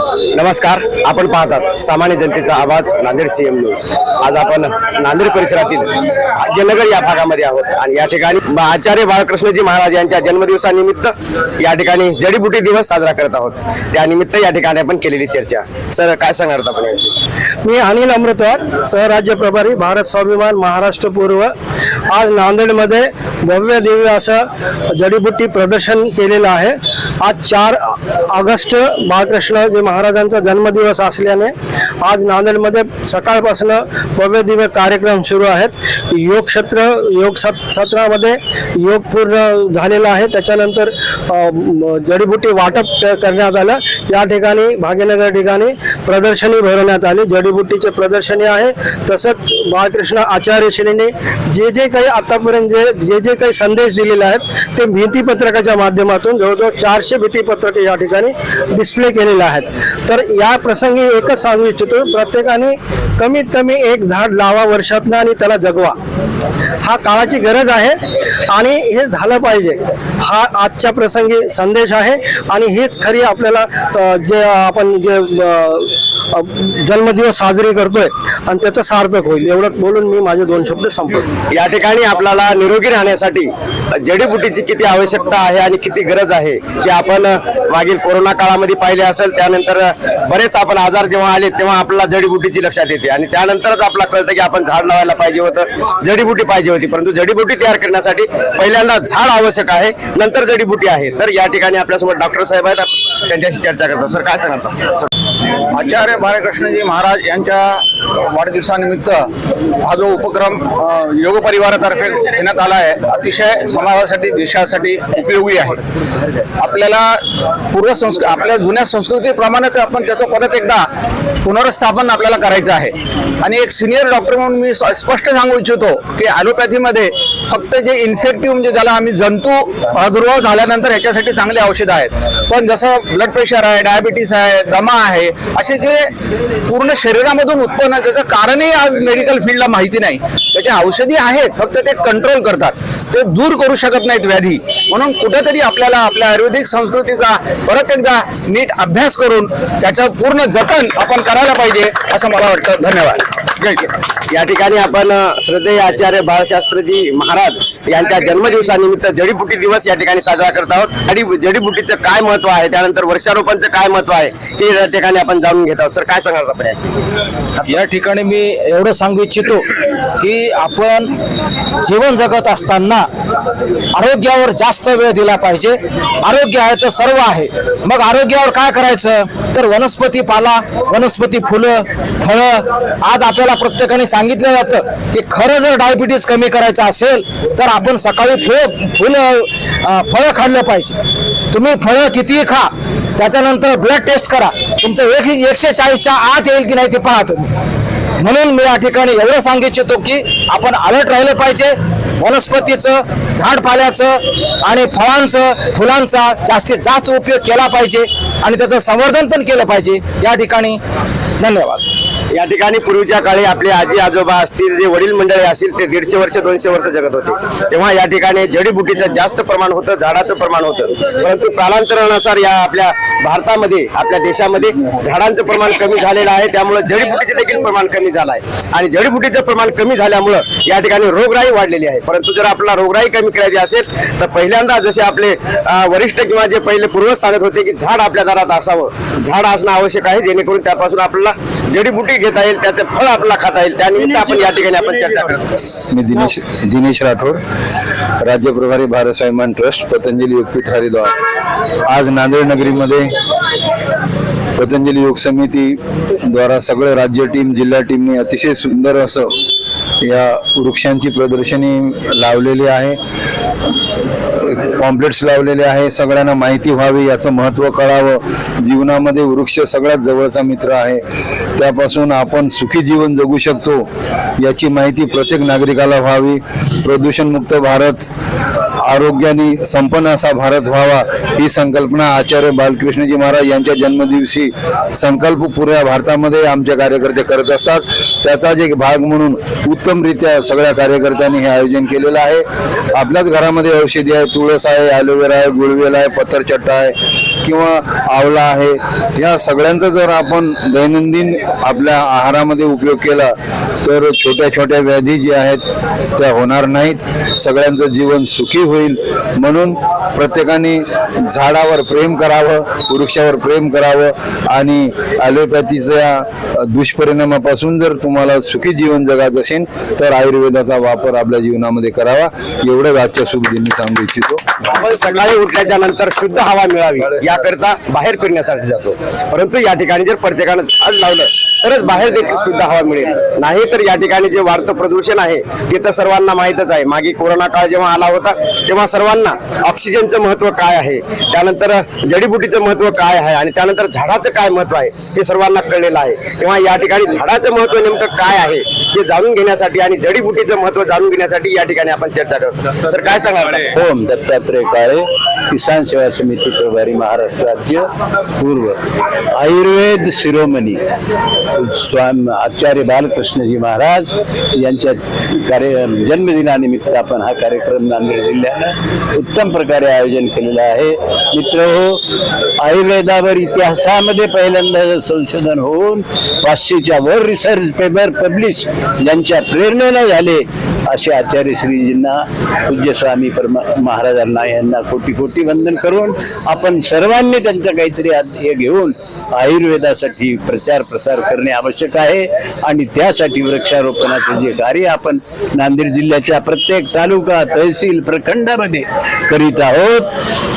नमस्कार आपण पाहतात सामान्य जनतेचा आवाज नांदेड सीएम न्यूज आज आपण नांदेड परिसरातील भाग्यनगर या भागामध्ये आहोत आणि या ठिकाणी आचार्य बाळकृष्णजी महाराज यांच्या जन्मदिवसानिमित्त या ठिकाणी जडीबुटी दिवस साजरा करत आहोत. त्यानिमित्त या ठिकाणी आपण केलेली चर्चा. सर काय सांगणार आपण याविषयी? मी अनिल अमृतवार सहराज्य प्रभारी भारत स्वाभिमान महाराष्ट्र पूर्व. आज नांदेडमध्ये भव्य दिव्य असं जडीबुटी प्रदर्शन केलेलं आहे. आज चार ऑगस्ट बाळकृष्ण जे महाराजांचा जन्मदिवस असल्याने आज नांदेडमध्ये सकाळपासून भव्य दिव्य कार्यक्रम सुरू आहेत. योग क्षेत्र योग सत्रामध्ये योग पूर्ण झालेला आहे. त्याच्यानंतर जडीबुटी वाटप करण्यात आलं. या ठिकाणी भाग्यनगर ठिकाणी प्रदर्शनी भरवण्यात आली. जडीबुटीचे प्रदर्शनी आहे. तसंच बाळकृष्ण आचार्य श्रीने जे जे काही आतापर्यंत जे जे जे काही संदेश दिलेले आहेत ते भीतीपत्रकाच्या माध्यमातून जवळजवळ चारशे भीतीपत्रके या ठिकाणी डिस्प्ले केलेले आहेत. तर या प्रसंगी एकच सांगू इच्छितो प्रत्येकाने कमीत कमी एक झाड लावा वर्षातनं आणि त्याला जगवा. हा काळाची गरज आहे आणि हे झालं पाहिजे. हा आजच्या प्रसंगी संदेश आहे आणि हेच खरी आपल्याला जे आपण जे जन्मदिवस साजरे करतोय आणि त्याचं सार्थक होईल. एवढं बोलून मी माझे दोन शब्द संपवतो. या ठिकाणी आपल्याला निरोगी राहण्यासाठी जडीबुटीची किती आवश्यकता आहे आणि किती गरज आहे हे आपण मागील कोरोना काळामध्ये पाहिले असेल त्यानंतर बरेच आपण आजार जेव्हा आले तेव्हा आपल्याला जडीबुटीची लक्षात येते. आणि त्यानंतरच आपल्याला कळतं की आपण झाड लावायला पाहिजे होतं जडीबुटी पाहिजे होती. परंतु जडीबुटी तयार करण्यासाठी पहिल्यांदा झाड आवश्यक आहे नंतर जडीबुटी आहे. तर या ठिकाणी आपल्यासोबत डॉक्टर साहेब आहेत. त्यांच्याशी चर्चा करतो. सर काय सांगता? आचार्य बाळकृष्णजी महाराज यांच्या वाढदिवसानिमित्त हा जो उपक्रम योग परिवारातर्फे घेण्यात आला आहे अतिशय समाजासाठी देशासाठी उपयोगी आहे. आपल्याला पूर्व संस्कृ आपल्या जुन्या संस्कृतीप्रमाणेच आपण त्याचं परत एकदा पुनरुस्थापन आपल्याला करायचं आहे. आणि एक सिनियर डॉक्टर म्हणून मी स्पष्ट सांगू इच्छितो की ॲलोपॅथीमध्ये फक्त जे इन्फेक्टिव्ह म्हणजे ज्याला आम्ही जंतू प्रादुर्भाव झाल्यानंतर याच्यासाठी चांगले औषधं आहेत. पण जसं ब्लड प्रेशर आहे डायबिटीस आहे दमा आहे असे जे पूर्ण शरीरामधून उत्पन्न त्याचं कारणही आज मेडिकल फील्डला माहिती नाही. त्याच्या औषधी आहेत फक्त ते कंट्रोल करतात. ते दूर करू शकत नाहीत व्याधी. म्हणून कुठेतरी आपल्याला आपल्या आयुर्वेदिक संस्कृतीचा परत एकदा नीट अभ्यास करून त्याचं पूर्ण जतन आपण करायला पाहिजे असं मला वाटतं. धन्यवाद. या ठिकाणी आपण श्रद्धेय आचार्य बाळशास्त्रीजी महाराज यांच्या जन्मदिवसानिमित्त जडीबुटी दिवस या ठिकाणी साजरा करत आहोत. आणि जडीबुटीचं काय महत्त्व आहे त्यानंतर वृक्षारोपणचं काय महत्त्व आहे हे या ठिकाणी आपण जाणून घेत आहोत. सर काय सांगाल आपण? या ठिकाणी मी एवढं सांगू इच्छितो की आपण जीवन जगत असताना आरोग्यावर जास्त वेळ दिला पाहिजे. आरोग्य आहे तर सर्व आहे. मग आरोग्यावर काय करायचं? तर वनस्पती पाला वनस्पती फुलं फळं. आज आपल्याला प्रत्येकाने सांगितलं जातं की खरं जर डायबिटीस कमी करायचं असेल तर आपण सकाळी फुलं फुलं फळं खाल्लं पाहिजे. तुम्ही फळं कितीही खा त्याच्यानंतर ब्लड टेस्ट करा. तुमचं एक एकशे चाळीसच्या आत येईल की नाही ते पहा तुम्ही. म्हणून मी या ठिकाणी एवढं सांगू इच्छितो की आपण अलर्ट राहिलं पाहिजे. वनस्पतीचं झाडपाल्याचं आणि फळांचं फुलांचा जास्तीत जास्त उपयोग केला पाहिजे आणि त्याचं संवर्धन पण केलं पाहिजे. या ठिकाणी धन्यवाद. या ठिकाणी पूर्वीच्या काळी आपले आजी आजोबा असतील जे वडील मंडळी असतील ते दीडशे वर्ष दोनशे वर्ष जगत होते. तेव्हा या ठिकाणी जडीबुटीचं जास्त प्रमाण होतं झाडाचं प्रमाण होतं. परंतु कालांतरानुसार या आपल्या भारतामध्ये आपल्या देशामध्ये झाडांचं प्रमाण कमी झालेलं आहे. त्यामुळे जडीबुटीचे देखील प्रमाण कमी झालं आहे. आणि जडीबुटीचं प्रमाण कमी झाल्यामुळं या ठिकाणी रोगराई वाढलेली आहे. परंतु जर आपला रोगराई कमी करायची असेल तर पहिल्यांदा जसे आपले वरिष्ठ किंवा जे पहिले पूर्वज सांगत होते की झाड आपल्या दारात असावं. झाड असणं आवश्यक आहे जेणेकरून त्यापासून आपल्याला जडीबुटी घेता येईल त्याचं फळ आपल्याला खाता येईल. त्यानिमित्त आपण या ठिकाणी आपण चर्चा करतो. मी दिनेश दिनेश राठोड राज्य प्रभारी भारत स्वाभिमान ट्रस्ट पतंजली योगपीठ हरिद्वार. आज नांदेड नगरीमध्ये पतंजली योग समिती द्वारा सगळं राज्य टीम जिल्हा टीमने अतिशय सुंदर असं या वृक्षांची प्रदर्शनी लावलेली आहे. पॉम्पलेट्स लावलेले आहे. सगळ्यांना माहिती व्हावी याचं महत्त्व कळावं. जीवनामध्ये वृक्ष सगळ्यात जवळचा मित्र आहे. त्यापासून आपण सुखी जीवन जगू शकतो याची माहिती प्रत्येक नागरिकाला व्हावी. प्रदूषणमुक्त भारत आरोग्याने संपन्न असा भारत व्हावा ही संकल्पना आचार्य बालकृष्णजी महाराज यांच्या जन्मदिवशी संकल्प पुऱ्या भारतामध्ये आमचे कार्यकर्ते करत असतात. त्याचाच एक भाग म्हणून उत्तमरित्या सगळ्या कार्यकर्त्यांनी हे आयोजन केलेलं आहे. आपल्याच घरामध्ये औषधी आहे तुळस आहे ॲलोवेरा आहे गुळवेल आहे पत्थरचट्टा आहे. किंवा आवळा आहे या सगळ्यांचा जर आपण दैनंदिन आपल्या आहारामध्ये उपयोग केला तर छोट्या छोट्या व्याधी ज्या आहेत त्या होणार नाहीत. सगळ्यांचं जीवन सुखी होईल. म्हणून प्रत्येकाने झाडावर प्रेम करावं वृक्षावर प्रेम करावं आणि ॲलोपॅथीच्या दुष्परिणामापासून जर तुम्हाला सुखी जीवन जगायचं असेल तर आयुर्वेदाचा वापर आपल्या जीवनामध्ये करावा. एवढंच आजच्या शुभ सांगू इच्छितो. सगळ्यांनी सकाळी उठल्याच्या नंतर शुद्ध हवा मिळावी. याकरता बाहेर फिरण्यासाठी जातो. परंतु या ठिकाणी जर प्रत्येकानं झाड लावलं तरच बाहेर देखील सुद्धा हवा मिळेल. नाही तर या ठिकाणी जे वाढतं प्रदूषण आहे ते तर सर्वांना माहीतच आहे. मागे कोरोना काळ जेव्हा आला होता तेव्हा सर्वांना ऑक्सिजनचं महत्त्व काय आहे? त्यानंतर जडीबुटीचं महत्त्व काय आहे? आणि त्यानंतर झाडाचं काय महत्त्व आहे? हे सर्वांना कळलेलं आहे. तेव्हा या ठिकाणी झाडाचं महत्त्व नेमकं काय आहे? हे जाणून घेण्यासाठी आणि जडीबुटीचं महत्त्व जाणून घेण्यासाठी या ठिकाणी आपण चर्चा करतो. सर काय सांगा ओम दत्तात्रय काळे किसान सेवा समिती प्रभारी महाराष्ट्र. राज्य पूर्व. आयुर्वेद शिरोमणी. स्वामी आचार्य बालकृष्णजी महाराज यांच्या कार्य जन्मदिनानिमित्त आपण हा कार्यक्रम नांदेड जिल्ह्यानं उत्तम प्रकारे आयोजन केलेलं आहे. मित्र हो आयुर्वेदावर इतिहासामध्ये पहिल्यांदा संशोधन होऊन पाचशेच्या वर रिसर्च पेपर पब्लिश यांच्या प्रेरणेला झाले असे आचार्य श्रीजींना पूज्य स्वामी परमा महाराजांना यांना कोटी कोटी वंदन करून आपण सर्वांनी त्यांचं काहीतरी हे घेऊन आयुर्वेदासाठी प्रचार प्रसार करणे आवश्यक आहे आणि त्यासाठी वृक्षारोपणाचे जे कार्य आपण नांदेड जिल्ह्याच्या प्रत्येक तालुका तहसील प्रखंडामध्ये करीत आहोत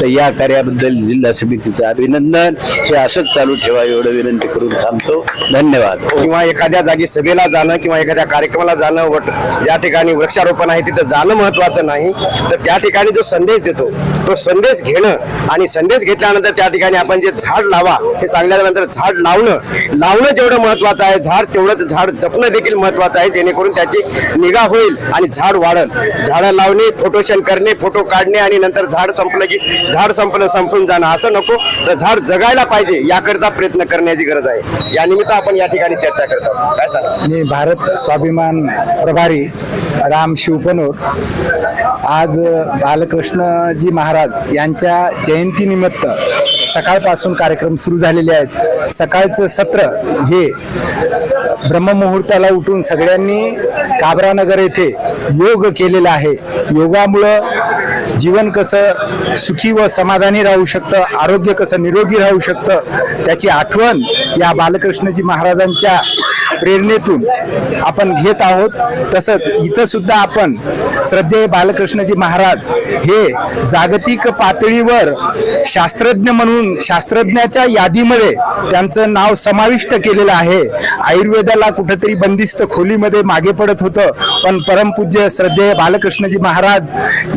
तर या कार्याबद्दल जिल्हा समितीचं अभिनंदन. हे असंच चालू ठेवा एवढं विनंती करून थांबतो. धन्यवाद. किंवा एखाद्या जागी सभेला जाणं किंवा एखाद्या कार्यक्रमाला जाणं वट ज्या ठिकाणी वृक्षारोपण आहे तिथं जाणं महत्वाचं नाही. तर त्या ठिकाणी जो संदेश देतो तो संदेश घेणं आणि संदेश घेतल्यानंतर त्या ठिकाणी आपण जे झाड लावा हे झाल्यानंतर झाड लावणं. लावणं जेवढं महत्वाचं आहे झाड तेवढंच झाड जपणं देखील महत्वाचं आहे जेणेकरून त्याची निगा होईल आणि झाड वाढल. झाडं लावणे फोटोशन करणे फोटो काढणे आणि नंतर झाड संपलं की झाड संपलं संपून जाणं. असं नको तर झाड जगायला पाहिजे याकरता प्रयत्न करण्याची गरज आहे. या निमित्त आपण या ठिकाणी चर्चा करतो. काय सांगा? मी भारत स्वाभिमान प्रभारी राम शिवपनोर आज बालकृष्णजी महाराज यांच्या जयंतीनिमित्त सकाळपासून कार्यक्रम सुरू झालेले आहेत. सकाळचं सत्र हे ब्रह्ममुहूर्ताला उठून सगळ्यांनी काबरानगर येथे योग केलेला आहे. योगामुळं जीवन कसं सुखी व समाधानी राहू शकतं आरोग्य कसं निरोगी राहू शकतं त्याची आठवण या बालकृष्णजी महाराजांच्या प्रेरणेतून आपण घेत आहोत. तसंच इथं सुद्धा आपण श्रद्धेय बालकृष्णजी महाराज हे जागतिक पातळीवर शास्त्रज्ञ म्हणून शास्त्रज्ञाच्या यादीमध्ये त्यांचं नाव समाविष्ट केलेलं आहे. आयुर्वेदाला कुठेतरी बंदिस्त खोलीमध्ये मागे पडत होतं. पण परमपूज्य श्रद्धेय बालकृष्णजी महाराज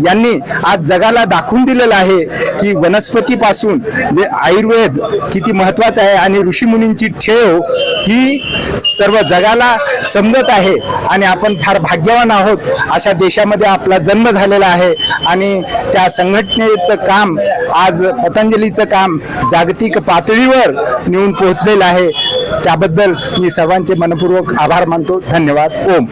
यांनी आज जगाला दाखवून दिलेलं आहे की वनस्पतीपासून जे आयुर्वेद किती महत्वाचं आहे आणि ऋषीमुनींची ठेव ही सर्व जगाला समजत आहे आणि आपण फार भाग्यवान आहोत अशा देशामध्ये आपला जन्म झालेला आहे आणि त्या संघटनेचं काम आज पतंजलीचं काम जागतिक पातळीवर नेऊन पोहोचलेलं आहे. त्याबद्दल मी सर्वांचे मनपूर्वक आभार मानतो. धन्यवाद. ओम.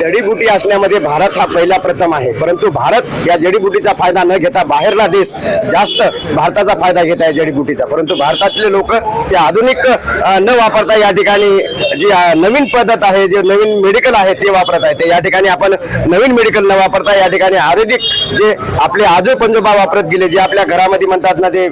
जडीबुटी असण्यामध्ये भारत हा पहिला प्रथम आहे. परंतु भारत या जडीबुटीचा फायदा न घेता बाहेरला देश जास्त भारताचा फायदा घेत आहे जडीबुटीचा. परंतु भारतातले लोक ते आधुनिक न वापरता या ठिकाणी जी नवीन पद्धत आहे जे नवीन मेडिकल आहे ते वापरत आहे. ते या ठिकाणी आपण नवीन मेडिकल न वापरता या ठिकाणी आयुर्वेदिक जे आपले आजो पंजोबा वापरत गेले जे आपल्या घरामध्ये म्हणतात ना ते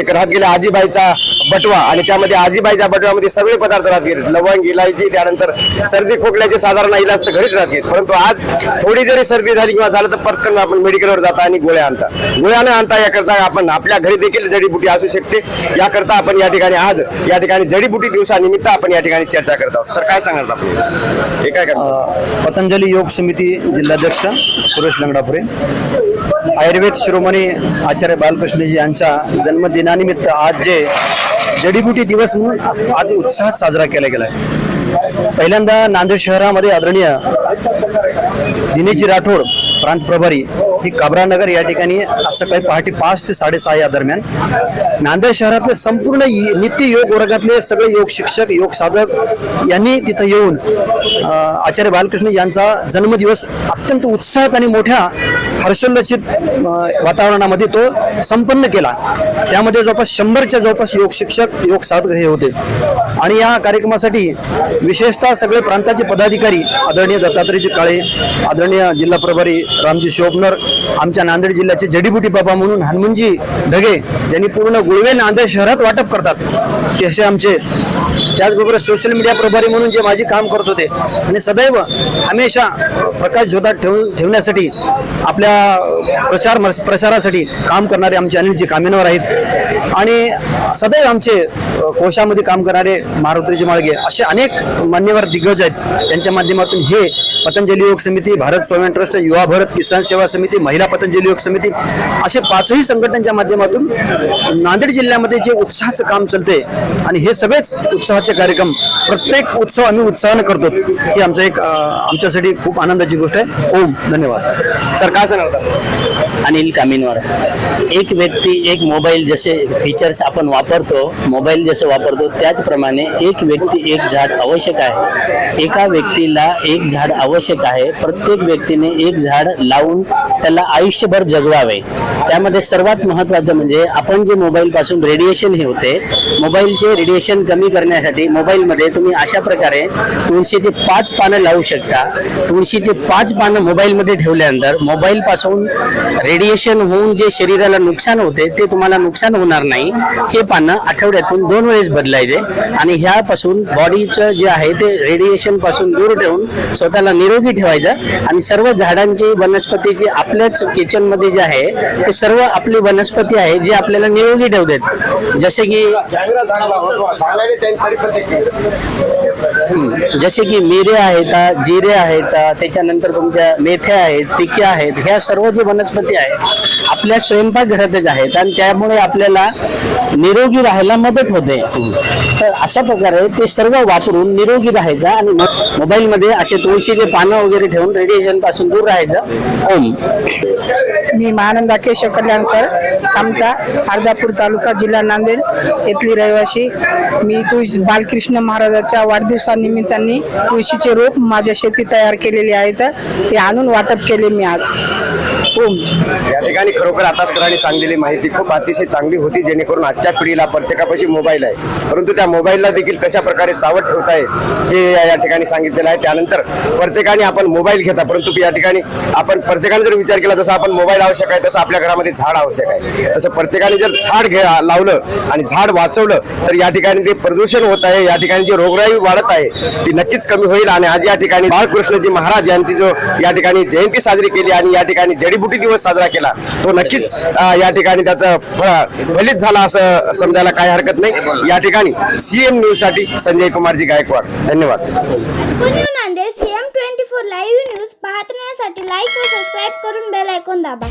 एक राहत गेले आजीबाईचा बटवा आणि त्यामध्ये म्हणजे आजीबाईच्या बटव्यामध्ये सगळे पदार्थ राहत गेले. लवंग इलायची त्यानंतर सर्दी खोकल्याचे साधारण इलाज तर घरीच राहतील परंतु आज थोडी जरी सर्दी झाली किंवा झालं तर पटकन आपण मेडिकलवर जाता आणि गोळ्या आणता. गोळ्या न आणता याकरता आपण आपल्या घरी देखील जडीबुटी असू शकते. याकरता आपण या ठिकाणी आज या ठिकाणी जडीबुटी दिवसानिमित्त आपण या ठिकाणी चर्चा करत आहोत. सर काय सांगणार आपण हे काय करणार पतंजली योग समिती जिल्हाध्यक्ष सुरेश लंगडापुरे. आयुर्वेद शिरोमणी आचार्य बालकृष्णजी यांच्या जन्मदिनानिमित्त आज जे जडीबुटी दिवस दिवस म्हणून आज- उत्साहात साजरा केला गेला आहे पहिल्यांदा नांदेड शहरामध्ये आदरणीय दिनेशजी राठोड प्रांत प्रभारी ही काबरानगर या ठिकाणी आज सकाळी पहाटे पाच ते साडेसहा या दरम्यान नांदेड शहरातले संपूर्ण नित्य योग वर्गातले सगळे योग शिक्षक योग साधक यांनी तिथं येऊन आचार्य बालकृष्ण यांचा जन्मदिवस अत्यंत उत्साहात आणि मोठ्या हर्षोल्लसित वातावरणामध्ये तो संपन्न केला. त्यामध्ये जवळपास शंभरच्या जवळपास योग शिक्षक योग साधक हे होते. आणि या कार्यक्रमासाठी विशेषतः सगळे प्रांताचे पदाधिकारी आदरणीय दत्तात्रयजी काळे आदरणीय जिल्हा प्रभारी रामजी शोभनर आमच्या नांदेड जिल्ह्याचे जडीबुटी बाबा म्हणून हनुमनजी ढगे ज्यांनी पूर्ण गुळवे नांदेड शहरात वाटप करतात. ते असे आमचे त्याचबरोबर सोशल मीडिया प्रभारी म्हणून जे माझे काम करत होते. आणि सदैव हमेशा प्रकाश जोतात ठेवून ठेवण्यासाठी आपल्या प्रचार प्रसारासाठी काम करणारे आमचे अनिलजी कामेनवर आहेत. आणि सदैव आमचे कोशामध्ये काम करणारे मारुतीजी माळगे असे अनेक मान्यवर दिग्गज आहेत. त्यांच्या माध्यमातून हे पतंजली योग समिती भारत स्वाभिमान ट्रस्ट युवा भारत किसान सेवा समिती महिला पतंजली योग समिती असे पाचही संघटनांच्या माध्यमातून नांदेड जिल्ह्यामध्ये जे उत्साहाचं काम चालते आणि हे सगळेच उत्साहाचे कार्यक्रम प्रत्येक उत्सव आम्ही उत्साहानं करतो. ही आमचं एक आमच्यासाठी खूप आनंदाची गोष्ट आहे. ओम धन्यवाद. सर काय सांगणार अनिल कामिनवर. एक व्यक्ती एक मोबाईल जसे फीचर्स आपण वापरतो मोबाईल जसे वापरतो त्याचप्रमाणे एक व्यक्ती एक झाड आवश्यक आहे. एका व्यक्तीला एक झाड आवश्यक आहे. प्रत्येक व्यक्तीने एक झाड लावून त्याला आयुष्यभर जगवावे. त्यामध्ये सर्वात महत्त्वाचं म्हणजे आपण जे मोबाईल पासून रेडिएशन हे होते मोबाईलचे रेडिएशन कमी करण्यासाठी मोबाईलमध्ये तुम्ही अशा प्रकारे तुळशीचे पाच पानं लावू शकता. तुळशीचे पाच पानं मोबाईलमध्ये ठेवल्यानंतर मोबाईल पासून रेडिएशन होऊन जे शरीराला नुकसान होते ते तुम्हाला नुकसान होणार नाही. हे पानं आठवड्यातून दोन वेळेस बदलायचे आणि ह्यापासून बॉडीचं जे आहे ते रेडिएशनपासून दूर ठेवून स्वतःला निरोगी ठेवायचं आणि सर्व झाडांची वनस्पतीची आपल्याच किचनमध्ये जे आहे ते सर्व आपली वनस्पती आहे जे आपल्याला निरोगी ठेवतात. जसे की うん、जसे की मिरे आहेत जिरे आहेत त्याच्यानंतर तुमच्या मेथ्या आहेत तिके आहेत ह्या सर्व जे वनस्पती आहेत आपल्या स्वयंपाकघरातच आहेत आणि त्यामुळे आपल्याला निरोगी राहायला मदत होते. तर अशा प्रकारे ते सर्व वापरून निरोगी राहायचं आणि मोबाईल मध्ये असे तुळशीचे पानं वगैरे ठेवून रेडिएशनपासून दूर राहायचं. ओम. मी महानंदा केशव कल्याणकर आमचा अर्धापूर तालुका जिल्हा नांदेड येथली रहिवासी. मी तुळशी बालकृष्ण महाराजाच्या वाढदिवसानिमित्त त्यांनी तुळशीचे रोप माझ्या शेती तयार केलेले आहेत. ते आणून वाटप केले मी आज. या ठिकाणी खरोखर आता सरांनी सांगलेली माहिती खूप अतिशय चांगली होती जेणेकरून आजच्या पिढीला प्रत्येकापाशी मोबाईल आहे. परंतु त्या मोबाईलला देखील कशा प्रकारे सावध ठेवता आहे हे या ठिकाणी सांगितलेलं आहे. त्यानंतर प्रत्येकाने आपण मोबाईल घेता परंतु या ठिकाणी आपण प्रत्येकाने जर विचार केला जसं आपण मोबाईल आवश्यक आहे तसं आपल्या घरामध्ये झाड आवश्यक आहे. तसं प्रत्येकाने जर झाड घे लावलं आणि झाड वाचवलं तर या ठिकाणी ते प्रदूषण होत आहे या ठिकाणी जी रोगराई वाढत आहे ती नक्कीच कमी होईल. आणि आज या ठिकाणी बाळकृष्णजी महाराज यांची जो या ठिकाणी जयंती साजरी केली आणि या ठिकाणी जडीबुटी दिवस साजरा केला. तो नक्कीच या ठिकाणी त्याचं फलित झाला असं समजायला काही हरकत नाही. या ठिकाणी सीएम न्यूजसाठी संजय कुमारजी गायकवाड. धन्यवाद. Nanded CM twenty four live news पाहण्यासाठी लाईक व सबस्क्राईब करून बेल ऐकून दाबा.